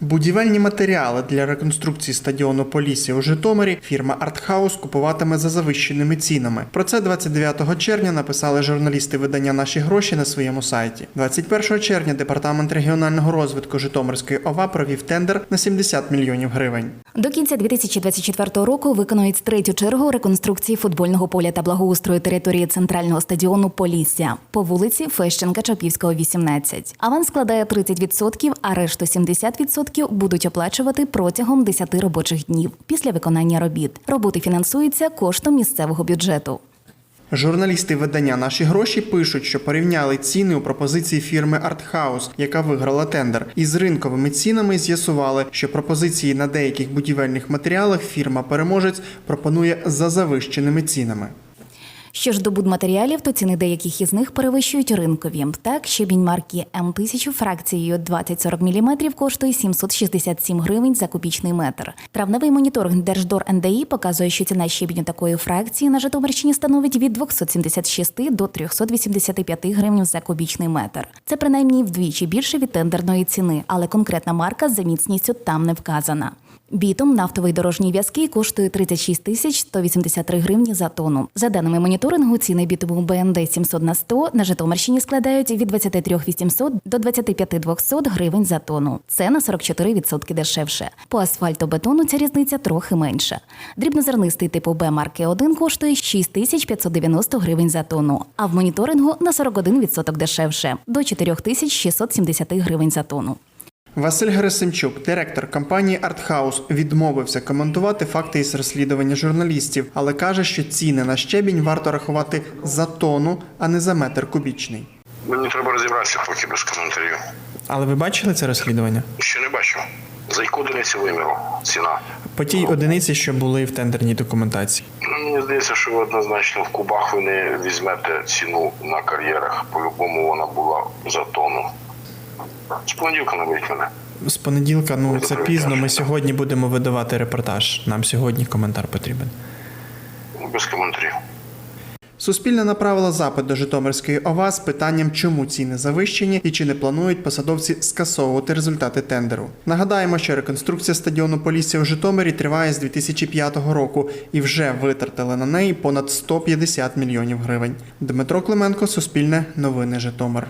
Будівельні матеріали для реконструкції стадіону Полісся у Житомирі фірма Артхаус купуватиме за завищеними цінами. Про це 29 червня написали журналісти видання Наші гроші на своєму сайті. 21 червня департамент регіонального розвитку Житомирської ОВА провів тендер на 70 мільйонів гривень. До кінця 2024 року виконують третю чергу реконструкції футбольного поля та благоустрою території центрального стадіону Полісся по вулиці Фещенка Чапівського, 18. Аванс складає 30%, а решту 70% будуть оплачувати протягом 10 робочих днів після виконання робіт. Роботи фінансуються коштом місцевого бюджету. Журналісти видання Наші гроші пишуть, що порівняли ціни у пропозиції фірми Артхаус, яка виграла тендер, із ринковими цінами з'ясували, що пропозиції на деяких будівельних матеріалах фірма переможець пропонує за завищеними цінами. Що ж до будматеріалів, то ціни деяких із них перевищують ринкові. Так, щебінь марки М1000 фракцією 20-40 мм коштує 767 гривень за кубічний метр. Травневий моніторинг Держдор НДІ показує, що ціна щебіню такої фракції на Житомирщині становить від 276 до 385 гривень за кубічний метр. Це принаймні вдвічі більше від тендерної ціни, але конкретна марка за міцністю там не вказана. Бітум нафтовий дорожній в'язкий коштує 36 тисяч 183 гривні за тонну. За даними моніторингу, ціни бітуму БНД 700 на 100 на Житомирщині складають від 23 800 до 25 200 гривень за тонну. Це на 44% дешевше. По асфальтобетону ця різниця трохи менша. Дрібнозернистий типу Б марки 1 коштує 6 тисяч 590 гривень за тонну, а в моніторингу на 41% дешевше – до 4 тисяч 670 гривень за тонну. Василь Герасимчук, директор компанії Артхаус, відмовився коментувати факти із розслідування журналістів, але каже, що ціни на щебінь варто рахувати за тонну, а не за метр кубічний. Мені треба розібратися поки без коментарів. Але ви бачили це розслідування? Ще не бачу. За яку одиницю виміру ціна. По тій одиниці, що були в тендерній документації. Мені здається, що ви однозначно в кубах ви не візьмете ціну на кар'єрах. По-любому вона була за тонну. З понеділка наберіть мене. З понеділка, ну це пізно. Ми сьогодні будемо видавати репортаж. Нам сьогодні коментар потрібен. Без коментарів. Суспільне направило запит до Житомирської ОВА з питанням, чому ціни завищені і чи не планують посадовці скасовувати результати тендеру. Нагадаємо, що реконструкція стадіону Полісся у Житомирі триває з 2005 року і вже витратили на неї понад 150 мільйонів гривень. Дмитро Клименко, Суспільне, Новини Житомир.